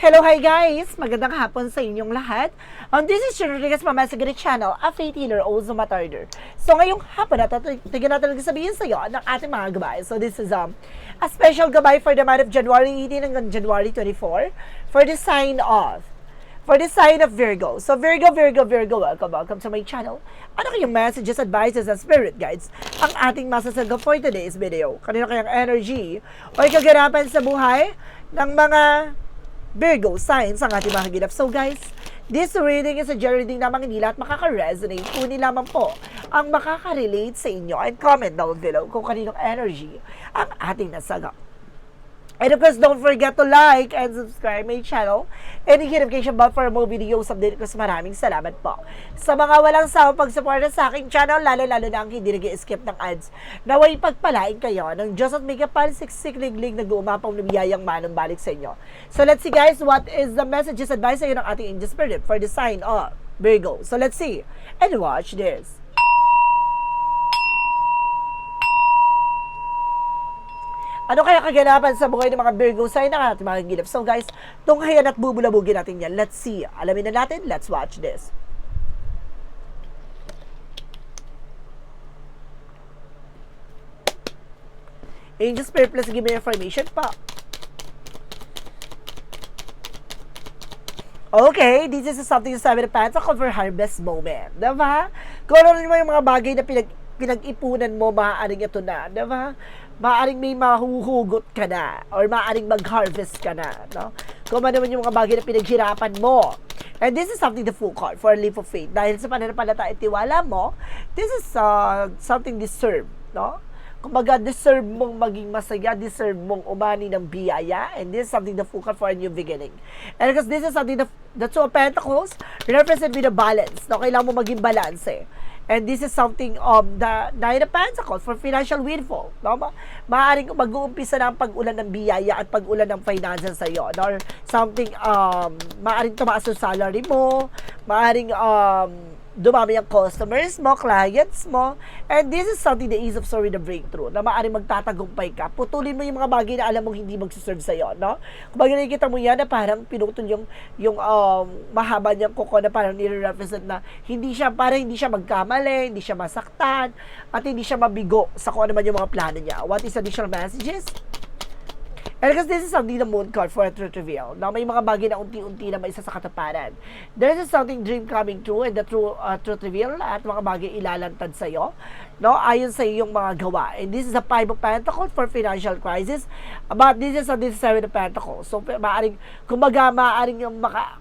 Hello, hi guys! Magandang hapon sa inyong lahat. Um, this is Shiro Rodriguez from Masagari Channel, a faith healer, also matarder. So ngayong hapon na ito, tignan natin sabihin sa iyo ng ating mga gabay. So this is um, a special gabay for the month of January 18 hanggang January 24 for the sign of for the sign of Virgo. So Virgo, Virgo, Virgo, welcome, welcome to my channel. Ano kayong messages, advices, and spirit guides ang ating masasagot for today's video? Kanino kayang energy o kaganapan sa buhay ng mga Virgo signs ang ating mga ginap. So guys, this reading is a general reading lamang hindi lahat makaka-resonate. Kunin lamang po ang makaka-relate sa inyo and comment down below kung kaninong energy ang ating nasagot. And of course, don't forget to like and subscribe my channel and hit notification bell for more videos update ko. Maraming salamat po. Sa mga walang sawa pagsuporta sa aking channel, lalo-lalo na ang hindi nag skip ng ads, naway pagpalain kayo ng Diyos at may kapal siksik-liglig nag-uumapaw na biyayang manong balik sa inyo. So let's see guys, what is the messages advice sa'yo ng ating angel spirit for the sign of Virgo. So let's see and watch this. Ano kaya kaganapan sa buhay ng mga Virgo sign ng ating mga gilip? So guys, tunghayan at bubulabugin natin yan. Let's see. Alamin na natin. Let's watch this. Angel Spirit plus give me information pa. Okay, this is something sa sabi ng Pentacle for harvest moment. Diba? Kung ano naman yung mga bagay na pinag, pinag-ipunan mo, maaaring ito na. Diba? Maaaring may mahuhugot ka na or maaaring mag-harvest ka na. No? Kung ano naman yung mga bagay na pinaghirapan mo. And this is something the full card for a leap of faith. Dahil sa pananampalataya at tiwala mo, this is uh, something deserved. No? kumbaga deserve mong maging masaya, deserve mong umani ng biyaya, and this is something to focus for a new beginning. And because this is something the two of pentacles represent with a balance. No? Kailangan mo maging balance eh. And this is something um, the Nine of Pentacles for financial windfall. No? Ma- maaaring mag-uumpisa na ang pag-ulan ng biyaya at pag-ulan ng finances sa iyo. Or something, um, maaaring tumaas yung salary mo, maaaring um, dumami ang customers mo, clients mo, and this is something the ease of story the breakthrough, na maaaring magtatagumpay ka. Putulin mo yung mga bagay na alam mong hindi magsiserve sa'yo, no? Kung nakikita mo yan na parang pinutol yung, yung um, mahaba niyang kuko na parang nire-represent na hindi siya, parang hindi siya magkamali, hindi siya masaktan, at hindi siya mabigo sa kung ano man yung mga plano niya. What is additional messages? And because this is something the moon card for a truth reveal. Na may mga bagay na unti-unti na may isa sa kataparan. There is something dream coming true and the true uh, truth reveal at mga bagay ilalantad sa iyo. No, ayon sa iyong mga gawa. And this is the five of pentacles for financial crisis. But this is a seven of pentacles. So maaring kumbaga maaring maka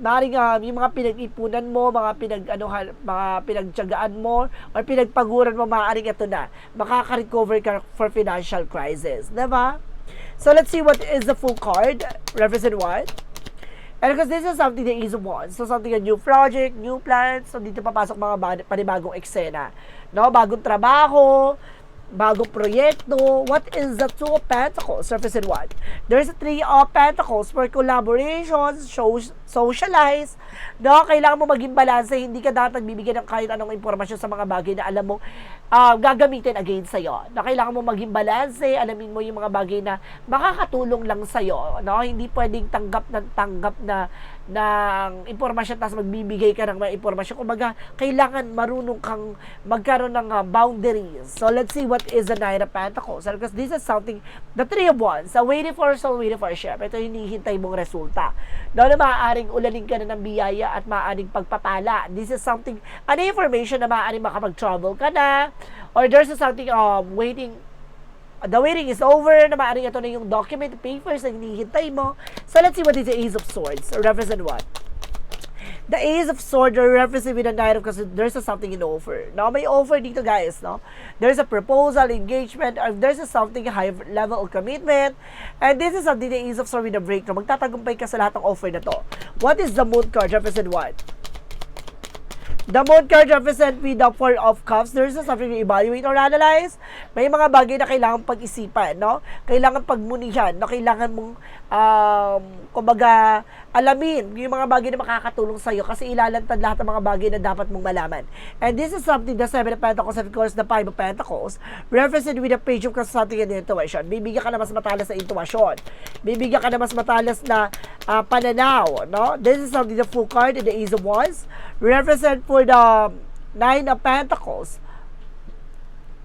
maaaring uh, yung mga pinag-ipunan mo, mga pinag ano mga pinagtiyagaan mo or pinagpaguran mo maaaring ito na makaka-recover ka for financial crisis, 'di ba? So let's see what is the full card. Represent what? And because this is something that is one. So something a new project, new plans. So dito papasok mga panibagong eksena. No? Bagong trabaho, bagong proyekto. What is the Two of Pentacles? Represent what? There's a Three of Pentacles for collaborations, show, socialize. No? Kailangan mo maging balanse. Hindi ka dapat nagbibigay ng kahit anong impormasyon sa mga bagay na alam mo uh, gagamitin against sa'yo. Na kailangan mo maging balanse, alamin mo yung mga bagay na makakatulong lang sa'yo. No? Hindi pwedeng tanggap ng tanggap na ng impormasyon tapos magbibigay ka ng mga impormasyon. Kumbaga, kailangan marunong kang magkaroon ng uh, boundaries. So, let's see what is the Nine of Pentacles. Because this is something, the Three of Wands, so waiting for soul, waiting for ship. Ito yung hinihintay mong resulta. No, na maaaring ulanin ka na ng biyaya at maaaring pagpapala. This is something, ano information na maaaring makapag-travel ka na, or there's something um, waiting the waiting is over, na maaaring ito na yung document, papers na hinihintay mo. So, let's see what is the Ace of Swords, or represent what? The Ace of Swords, or represent with the Knight of because there's a something in offer. No, may offer dito, guys, no? There's a proposal, engagement, or there's a something high level of commitment, and this is something the Ace of Swords with a breakthrough. Magtatagumpay ka sa lahat ng offer na to. What is the Moon card? Represent what? The moon card represent with the four of cups. There's a something to evaluate or analyze. May mga bagay na kailangan pag-isipan, no? Kailangan pagmunihan, no? Kailangan mong, um, kumbaga, alamin yung mga bagay na makakatulong sa iyo kasi ilalantad lahat ng mga bagay na dapat mong malaman. And this is something the Seven of Pentacles and of course the Five of Pentacles represent with the Page of something and intuition. Bibigyan ka na mas matalas na intuition. Bibigyan ka na mas matalas na uh, pananaw, no? This is something the full card in the Ace of Wands represent for the Nine of Pentacles.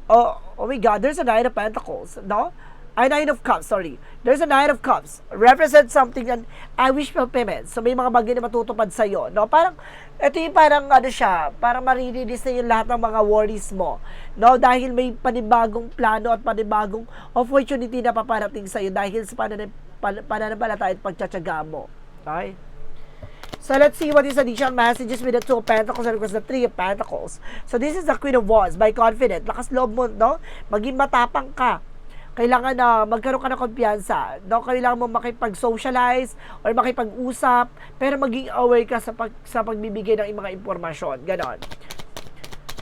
Oh, oh my God, there's a Nine of Pentacles, no? Ay, Nine of Cups, sorry. There's a Nine of Cups. Represent something and I wish fulfillment. So, may mga bagay na matutupad sa'yo, no? Parang, ito yung parang, ano siya, parang maririlis na yung lahat ng mga worries mo, no? Dahil may panibagong plano at panibagong opportunity na paparating sa'yo dahil sa panan pananampalataya at pagtsatsaga mo. Okay? So let's see what is additional messages with the Two of Pentacles and of course the Three of Pentacles. So this is the Queen of Wands. By confident, lakas loob mo, no? Maging matapang ka. Kailangan na magkaroon ka ng kumpiyansa. No? Kailangan mo makipag-socialize or makipag-usap, pero maging aware ka sa, pag, sa pagbibigay ng mga impormasyon. Ganon.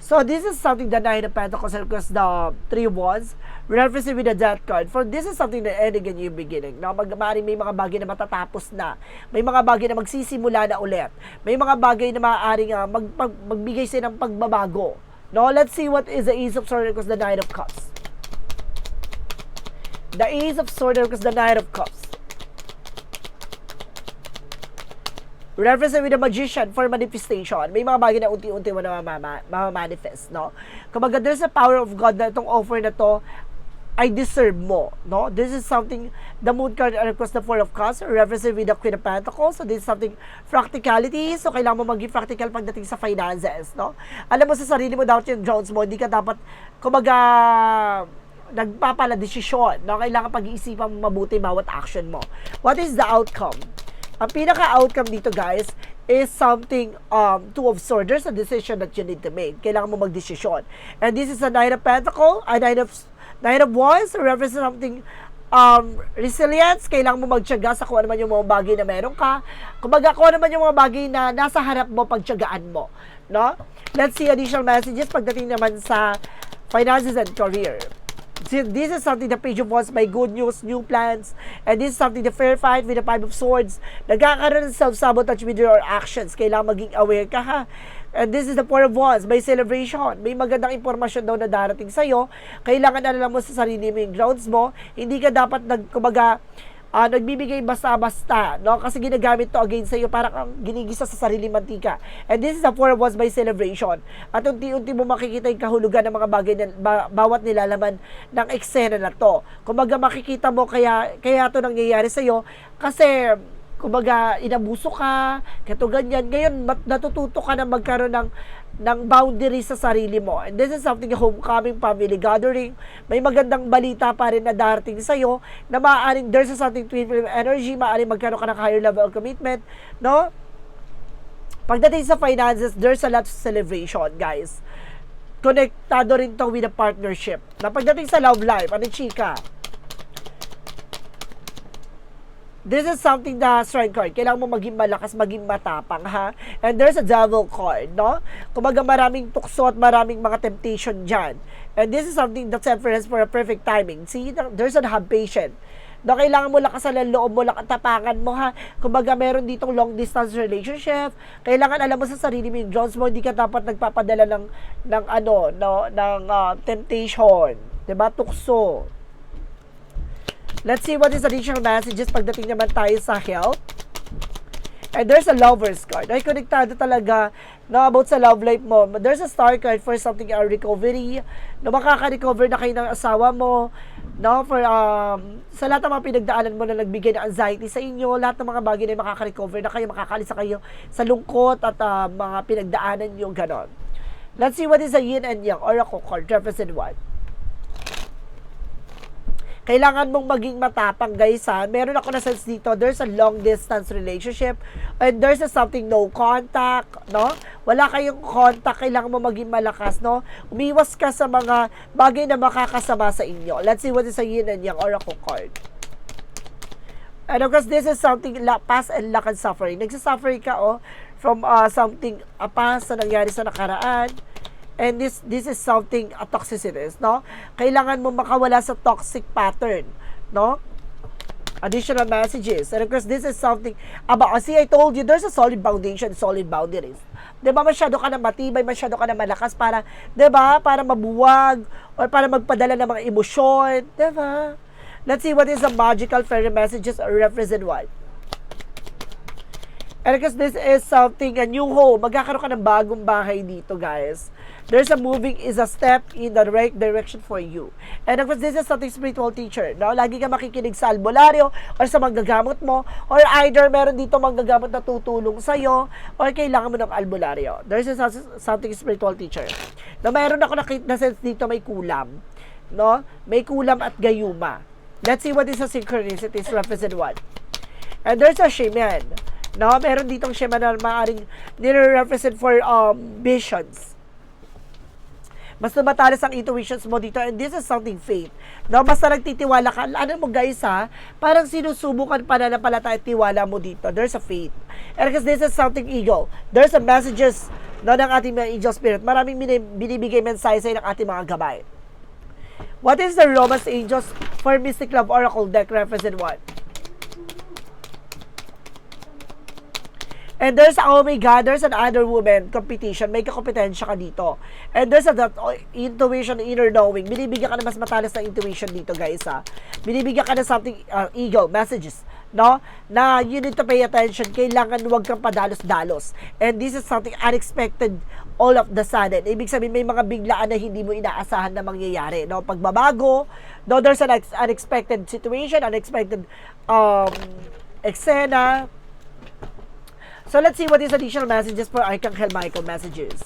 So this is something the Nine of Pentacles and the Three Wands referencing with the Death card. For this is something that ending a new beginning. No? Mag, may mga bagay na matatapos na. May mga bagay na magsisimula na ulit. May mga bagay na maaaring uh, mag, mag, magbigay sila ng pagbabago. No? Let's see what is the Ace of Swords and course the Nine of Cups. The Ace of Swords and course the Knight of Cups. Reference with the magician for manifestation. May mga bagay na unti-unti mo na mamamanifest, no? Kumbaga, there's a power of God na itong offer na to I deserve mo, no? This is something, the moon card and the four of cups, represent with the queen of pentacles. So this is something practicality. So kailangan mo maging practical pagdating sa finances, no? Alam mo sa sarili mo dapat yung Jones mo, hindi ka dapat, kumbaga, nagpapala desisyon, no? Kailangan pag-iisipan mo mabuti bawat action mo. What is the outcome? Ang pinaka-outcome dito, guys, is something, um, two of swords. There's a decision that you need to make. Kailangan mo mag-desisyon. And this is a nine of pentacle, a nine of, nine of wands, represent something, um, resilience, kailangan mo magtyaga sa kung ano man yung mga bagay na meron ka. Kumbaga, kung ano man yung mga bagay na nasa harap mo, pagtyagaan mo. No? Let's see additional messages pagdating naman sa finances and career. This is something the page of wands by good news, new plans, and this is something the fair fight with the five of swords. Nagkakaroon ng self-sabotage with your actions. Kailangan maging aware ka ha. And this is the four of wands, may celebration. May magandang impormasyon daw na darating sa'yo. Kailangan alam mo sa sarili mo yung grounds mo. Hindi ka dapat nag, kumbaga, uh, nagbibigay basta-basta, no? Kasi ginagamit to against sa iyo para kang ginigisa sa sarili mantika. And this is four of wands by celebration. At unti-unti mo makikita yung kahulugan ng mga bagay na ba, bawat nilalaman ng eksena na to. Kumbaga makikita mo kaya kaya to nangyayari sa iyo kasi kumbaga inabuso ka, kato ganyan. Ngayon, natututo ka na magkaroon ng ng boundary sa sarili mo. And this is something homecoming, family gathering. May magandang balita pa rin na darating sa'yo na maaaring there's something twin flame energy, maaaring magkaroon ka ng higher level of commitment, no? Pagdating sa finances, there's a lot of celebration, guys. Konektado rin to with a partnership. Na pagdating sa love life, ano chika? This is something na strength card. Kailangan mo maging malakas, maging matapang, ha? And there's a devil card, no? Kumaga maraming tukso at maraming mga temptation dyan. And this is something that's reference for a perfect timing. See, there's a have patient. No, kailangan mo lakasan ang loob mo, tapangan mo ha. Kumbaga meron ditong long distance relationship. Kailangan alam mo sa sarili mo Jones mo, hindi ka dapat nagpapadala ng ng ano, no, ng uh, temptation, 'di ba? Tukso. Let's see what is additional messages pagdating naman tayo sa health. And there's a lover's card. Ay, konektado talaga no, about sa love life mo. There's a star card for something a recovery. No, makaka-recover na kayo ng asawa mo. No, for, um, sa lahat ng mga pinagdaanan mo na nagbigay ng anxiety sa inyo, lahat ng mga bagay na makaka-recover na kayo, makakalisa kayo sa lungkot at uh, mga pinagdaanan nyo, ganon. Let's see what is a yin and yang oracle card, represent what? Kailangan mong maging matapang guys ha. Meron ako na sense dito, there's a long distance relationship and there's a something no contact, no? Wala kayong contact, kailangan mo maging malakas, no? Umiwas ka sa mga bagay na makakasama sa inyo. Let's see what is a yin and yang oracle card. And of course, this is something la, past and lack and suffering. Nagsasuffer ka, oh, from uh, something uh, past na nangyari sa nakaraan And this this is something a toxicity, no? Kailangan mo makawala sa toxic pattern, no? Additional messages. And of course, this is something about, see, I told you, there's a solid foundation, solid boundaries. Ba, masyado ka na matibay, masyado ka na malakas para, ba, para mabuwag, or para magpadala ng mga emosyon, ba? Let's see what is the magical fairy messages or represent what? And because this is something, a new home, magkakaroon ka ng bagong bahay dito, guys. There's a moving is a step in the right direction for you. And of course, this is something spiritual teacher. No? Lagi ka makikinig sa albularyo or sa manggagamot mo or either meron dito manggagamot na tutulong sa'yo or kailangan mo ng albularyo. There's a, something spiritual teacher. Na meron ako nakita na sense dito may kulam. No? May kulam at gayuma. Let's see what is the synchronicities represent what. And there's a shaman. No, meron ditong shaman na maaaring nire-represent for um, visions. Mas tumatalas ang intuitions mo dito and this is something faith. No, basta nagtitiwala ka. Ano mo guys ha, parang sinusubukan pa na napalataya at tiwala mo dito. There's a faith. And because this is something ego. There's a messages no, ng ating mga angel spirit. Maraming binibigay mensahe sa ng ating mga gabay. What is the Romans Angels for Mystic Love Oracle deck represent what? And there's, oh my God, there's another woman competition. May kakompetensya ka dito. And there's a that, oh, intuition, inner knowing. Binibigyan ka na mas matalas na intuition dito, guys, ha. Binibigyan ka na something, uh, ego, messages, no? Na you need to pay attention. Kailangan huwag kang padalos-dalos. And this is something unexpected all of the sudden. Ibig sabihin, may mga biglaan na hindi mo inaasahan na mangyayari, no? Pagbabago, no? There's an unexpected situation, unexpected um, eksena, So let's see what is additional messages for Archangel Michael messages.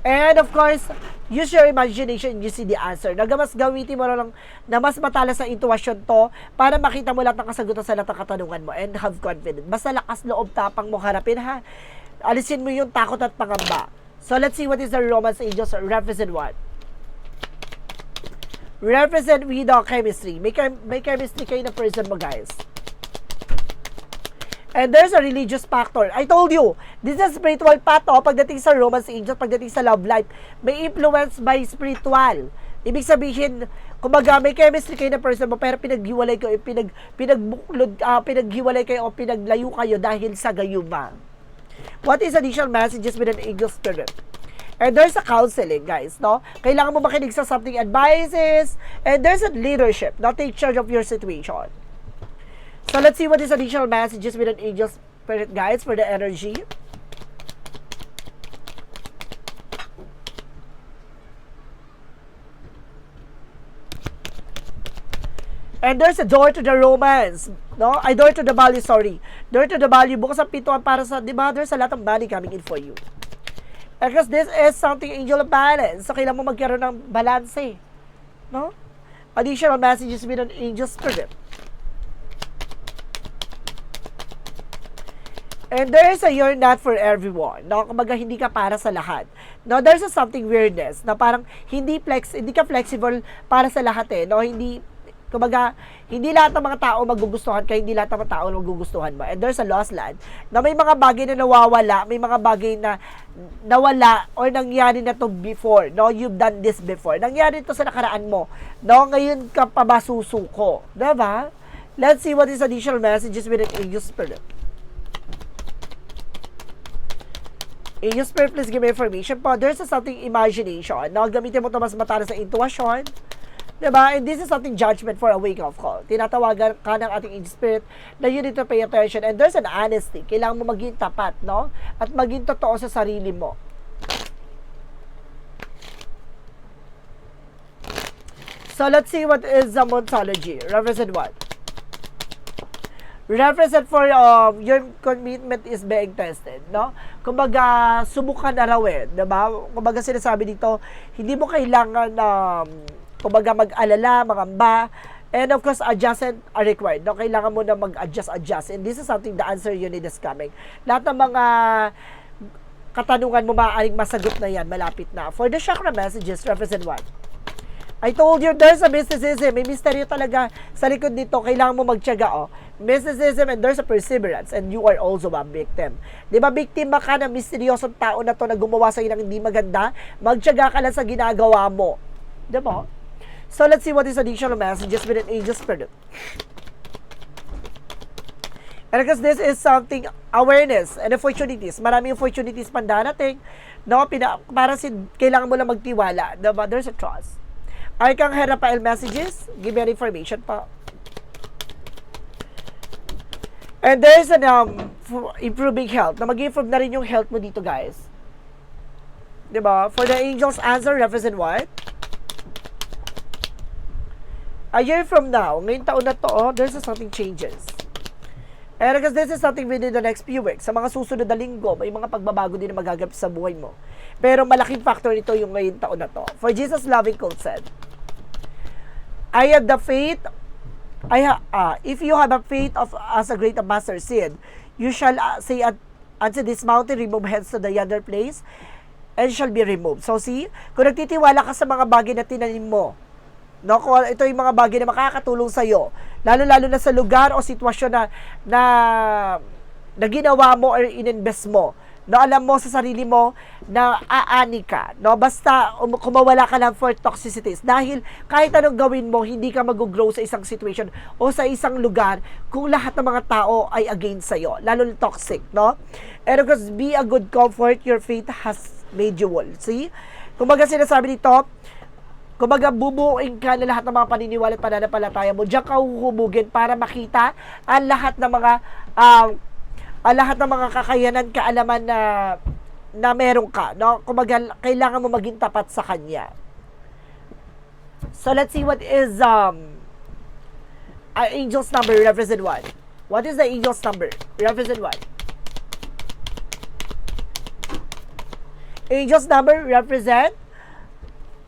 And of course, use your imagination and you see the answer. Nagamas gamitin mo lang na mas matalas sa intuition to para makita mo lahat ng kasagutan sa lahat ng katanungan mo and have confidence. Basta lakas loob tapang mo harapin ha. Alisin mo yung takot at pangamba. So let's see what is the Romance Angels represent what? Represent with the chemistry. May, chem- may chemistry kayo na person mo guys. And there's a religious factor. I told you, this is spiritual path oh, pagdating sa romance angel, pagdating sa love life. May influence by spiritual. Ibig sabihin, kumbaga may chemistry kayo na person mo pero pinaghiwalay kayo, pinag, pinagbuklod, uh, pinaghiwalay kayo o pinaglayo kayo dahil sa gayuma. What is additional messages with an angel spirit? And there's a counseling, guys, no? Kailangan mo makinig sa something advices, and there's a leadership, not take charge of your situation. So let's see what is additional messages with an angel spirit guides for the energy. And there's a door to the romance. No? Ay, door to the value, sorry. Door to the value. Bukas ang pintuan para sa, di ba, there's a lot of money coming in for you. Because this is something angel of balance. So, kailangan mo magkaroon ng balance eh. No? Additional messages with an angel spirit. And there is a you're not for everyone. No, kumbaga hindi ka para sa lahat. No, there's a something weirdness na parang hindi flex, hindi ka flexible para sa lahat eh. No, hindi kumbaga hindi lahat ng mga tao magugustuhan ka, hindi lahat ng mga tao magugustuhan mo. And there's a lost land na may mga bagay na nawawala, may mga bagay na nawala or nangyari na to before. No, you've done this before. Nangyari to sa nakaraan mo. No, ngayon ka pa ba susuko? Diba? Let's see what is additional messages with an angel spirit. In your spirit, please give me information po. There's a something imagination. No? Gamitin mo ito mas matalas sa intuition. Diba? And this is something judgment for a wake-up call. Tinatawagan ka ng ating spirit na you need to pay attention. And there's an honesty. Kailangan mo maging tapat, no? At maging totoo sa sarili mo. So let's see what is the Montology. Represent what? Represent for um, your commitment is being tested, no? Kumbaga, subukan na raw eh, diba? Kumbaga sinasabi dito, hindi mo kailangan um, kumbaga mag-alala, mangamba, and of course, adjustment are required. No? Kailangan mo na mag-adjust, adjust. And this is something the answer you need is coming. Lahat ng mga katanungan mo maaaring masagot na yan, malapit na. For the chakra messages, represent what? I told you, there's a mysticism. May misteryo talaga sa likod nito. Kailangan mo magtyaga, oh. Mysticism and there's a perseverance and you are also a victim. Di ba, biktima ka ng misteryosong tao na to na gumawa sa ng hindi maganda? Magtyaga ka lang sa ginagawa mo. Di ba? So, let's see what is additional messages with an angel spirit. And because this is something awareness and opportunities. Maraming opportunities pang darating. No, pina, para si, kailangan mo lang magtiwala. Diba? There's a trust. Arcang Herapael messages, give me information pa. And there's an um, improving health. Na mag-improve na rin yung health mo dito, guys. ba? For the angels answer represent what? A year from now, ngayong taon na to, oh, there's something changes. And because this is something within the next few weeks, sa mga susunod na linggo, may mga pagbabago din na magaganap sa buhay mo. Pero malaking factor nito yung ngayong taon na to. For Jesus loving code said, I have the faith, I ha, ah, if you have a faith of as a great master said, you shall uh, say at, unto this mountain, remove hence to the other place, and shall be removed. So see, kung nagtitiwala ka sa mga bagay na tinanim mo, no, kung ito yung mga bagay na makakatulong sa iyo, lalo-lalo na sa lugar o sitwasyon na na, na ginawa mo or ininvest mo, no, alam mo sa sarili mo na aani ka, no, basta um, kumawala ka lang for toxicities dahil kahit anong gawin mo, hindi ka mag-grow sa isang situation o sa isang lugar kung lahat ng mga tao ay against sa iyo, lalo toxic, no? And of be a good comfort, your faith has made you whole. See? Kumbaga sinasabi dito, Kumbaga, bubuuin ka na lahat ng mga paniniwala at pananampalataya mo. Diyan ka huhubugin para makita ang lahat ng mga um, ang lahat ng mga kakayanan, kaalaman na na meron ka, no? Kumbaga, kailangan mo maging tapat sa kanya. So, let's see what is um uh, angel's number represent what? What is the angel's number? Represent what? Angel's number represent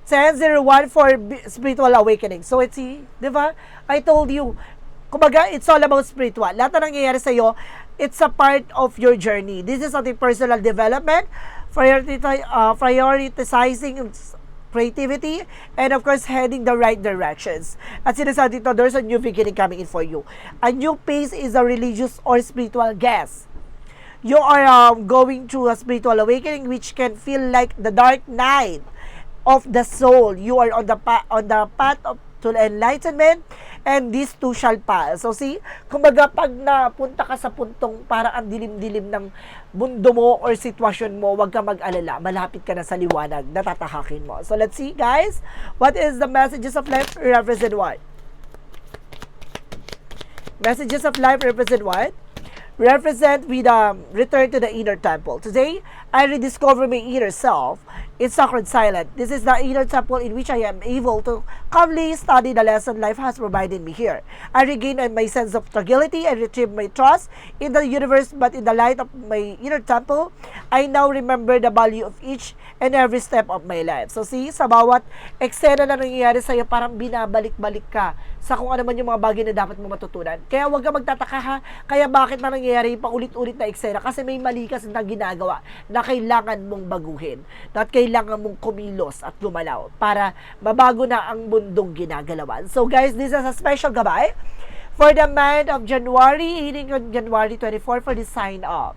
1001 for spiritual awakening. So, it's, di ba? I told you, kumbaga, it's all about spiritual. Lahat na nangyayari sa'yo, it's a part of your journey. This is something personal development, uh, prioritizing creativity, and of course, heading the right directions. At sinasabi dito, there's a new beginning coming in for you. A new pace is a religious or spiritual guess you are um, going through a spiritual awakening which can feel like the dark night of the soul. You are on the pa- on the path of to enlightenment and this too shall pass. So see, kumbaga pag napunta ka sa puntong para ang dilim-dilim ng mundo mo or sitwasyon mo, wag ka mag-alala. Malapit ka na sa liwanag na tatahakin mo. So let's see guys, what is the messages of life represent what? Messages of life represent what? represent with um, return to the inner temple. Today, I rediscover my inner self in sacred silence. This is the inner temple in which I am able to calmly study the lesson life has provided me here. I regain my sense of tranquility and retrieve my trust in the universe, but in the light of my inner temple, I now remember the value of each and every step of my life. So see, sa bawat eksena na nangyayari sa'yo, parang binabalik-balik ka sa kung ano man yung mga bagay na dapat mo matutunan. Kaya huwag ka magtataka ha, kaya bakit na nangyayari yung paulit-ulit na eksena? Kasi may mali kasi na ginagawa na kailangan mong baguhin. At kailangan mong kumilos at gumalaw para mabago na ang mundong ginagalawan. So guys, this is a special gabay for the month of January, hitting on January 24 for the sign up.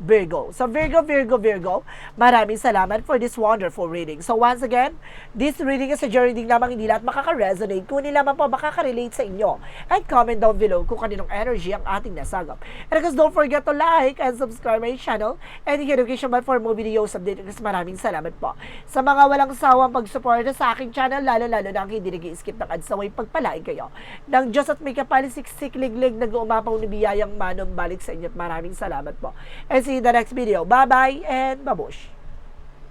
Virgo. So Virgo, Virgo, Virgo, maraming salamat for this wonderful reading. So once again, this reading is a journey lamang hindi lahat makaka-resonate. Kung hindi lamang po makaka-relate sa inyo. And comment down below kung kaninong energy ang ating nasagap. And of course, don't forget to like and subscribe my channel and the education bell for more videos update. Kasi maraming salamat po. Sa mga walang sawang pagsuporta sa aking channel, lalo-lalo na ang hindi nag-skip ng ads away pagpalain kayo. Nang Diyos at may kapalisiksik liglig nag-uumapaw ni biyayang manong balik sa inyo at maraming salamat po. And see in the next video. Bye-bye and babush!